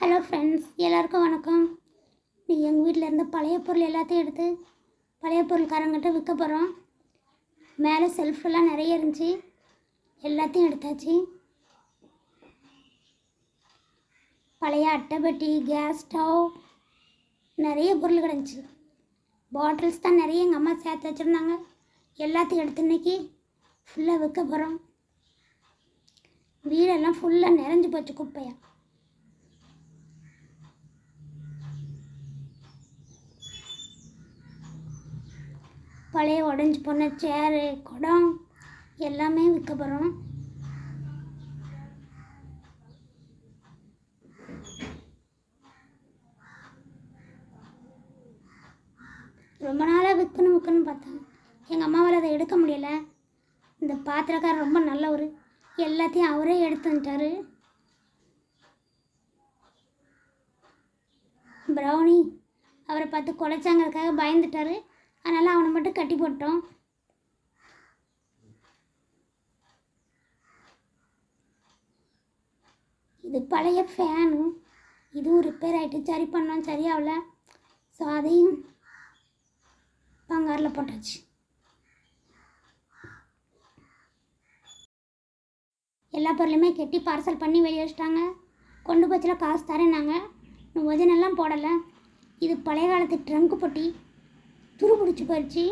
Hello friends எல்லாருக்கும் வணக்கம். நீ எங்கள் வீட்டில் இருந்த பழைய பொருள் எல்லாத்தையும் எடுத்து பழைய பொருள்காரங்கிட்ட விற்க போகிறோம் மேலே செல்ஃபெல்லாம் நிறைய இருந்துச்சு. எல்லாத்தையும் எடுத்தாச்சு. பழைய அட்டைப்பெட்டி கேஸ் ஸ்டவ் நிறைய பொருள் கிடந்துச்சு. பாட்டில்ஸ் தான் நிறைய எங்கள் அம்மா சேர்த்து வச்சுருந்தாங்க. எல்லாத்தையும் எடுத்து இன்னைக்கு ஃபுல்லாக விற்க போகிறோம் வீடெல்லாம் ஃபுல்லாக நிறைஞ்சு போச்சு குப்பையாக பழைய உடஞ்சி போன சேரு குடம் எல்லாமே விற்க போகிறோம் ரொம்ப நாளாக விற்கணும் விற்கணும்னு பார்த்தேன் எங்கள் அம்மாவால் அதை எடுக்க முடியல. இந்த பாத்திரக்காரர் ரொம்ப நல்லவர். எல்லாத்தையும் அவரே எடுத்து வந்துட்டாரு. ப்ரௌனி அவரை பார்த்து குலைச்சாங்கிறதுக்காக பயந்துட்டாரு. அதனால் அவனை மட்டும் கட்டி போட்டோம். இது பழைய ஃபேனு இதுவும் ரிப்பேர் ஆகிட்டு சரி பண்ணோம். சரியாகல ஸோ அதையும் பங்காரில் போட்டாச்சு. எல்லா பொருளையுமே கெட்டி பார்சல் பண்ணி வெளியே வச்சிட்டாங்க. கொண்டு போச்சுல காசு தரேன்னாங்க. இன்னும் வஜனெல்லாம் போடலை. இது பழைய காலத்து ட்ரங்க் பொட்டி. துரு பிடிச்சி போயிடுச்சு.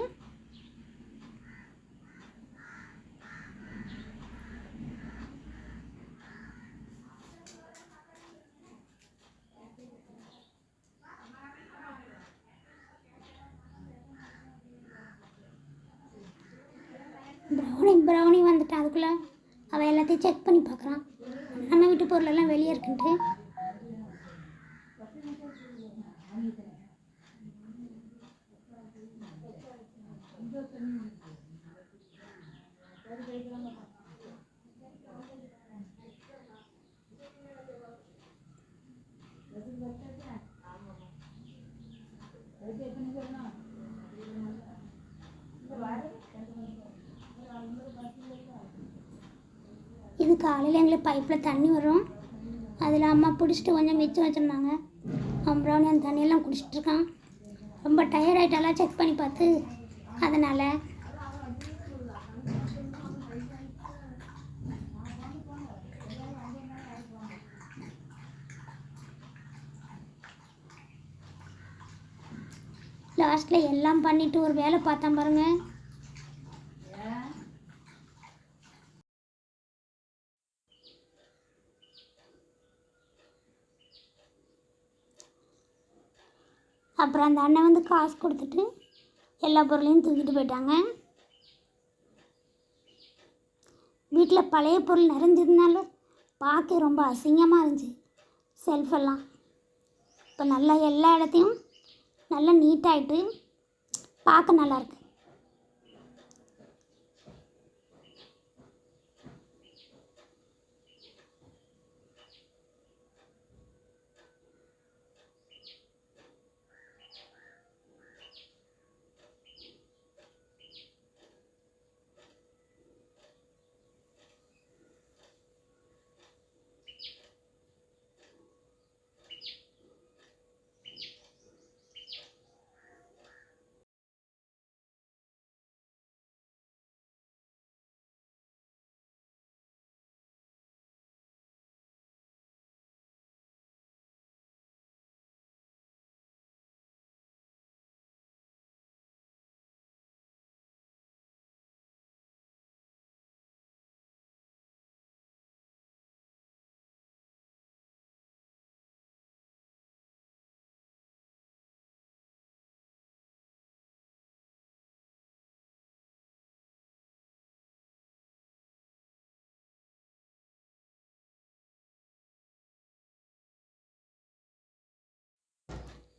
ப்ரௌனி ப்ரௌனி வந்துட்டான் அதுக்குள்ளே. அவள் எல்லாத்தையும் செக் பண்ணி பார்க்குறான். நம்ம வீட்டு பொருளெல்லாம் வெளியே இருக்குன்ட்டு. இது காலையில் எங்களுக்கு பைப்பில் தண்ணி வரும். அதில் அம்மா பிடிச்சிட்டு கொஞ்சம் மிச்சம் வச்சுருந்தாங்க. அவன் ப்ரௌனி அந்த தண்ணியெல்லாம் குடிச்சிட்டு இருக்கான். ரொம்ப டயர்ட் ஆகிட்டாலாம் செக் பண்ணி பார்த்து. அதனால் லாஸ்ட்டில் எல்லாம் பண்ணிவிட்டு ஒரு வேலை பார்த்தேன் பாருங்கள் அப்புறம் அந்த அண்ணன் வந்து காசு கொடுத்துட்டு எல்லா பொருளையும் தூக்கிட்டு போயிட்டாங்க. வீட்டில் பழைய பொருள் நிறைஞ்சதுனால பார்க்க ரொம்ப அசிங்கமாக இருந்துச்சு. செல்ஃபெல்லாம் இப்போ நல்லா எல்லா இடத்தையும் நல்லா நீட்டாகிட்டு பார்க்க நல்லாயிருக்கு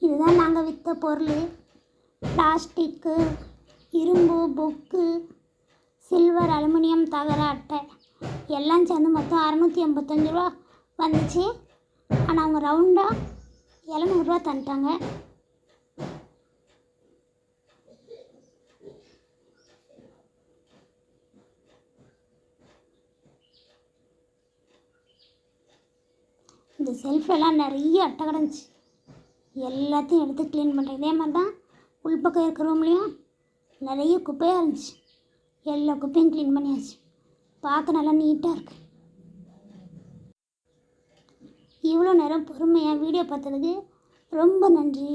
இதுதான் நாங்கள் விற்ற பொருள். பிளாஸ்டிக்கு இரும்பு புக்கு சில்வர் அலுமினியம் தகர அட்டை எல்லாம் சேர்ந்து மொத்தம் அறநூற்றி எண்பத்தஞ்சு ரூபா வந்துச்சு. ஆனால் அவங்க ரவுண்டாக எழுநூறுரூவா தந்துட்டாங்க. இந்த செல்ஃபெல்லாம் நிறைய அட்டை கிடந்துச்சு. எல்லாத்தையும் எடுத்து க்ளீன் பண்ணுறேன் இதே மாதிரி தான் உள்பக்கம் இருக்கிற ரூம்லேயும் நிறைய குப்பையாக இருந்துச்சு. எல்லா குப்பையும் க்ளீன் பண்ணியாச்சு. பார்க்க நல்லா நீட்டாக இருக்குது இவ்வளோ நேரம் பொறுமையாக வீடியோ பார்த்ததுக்கு ரொம்ப நன்றி.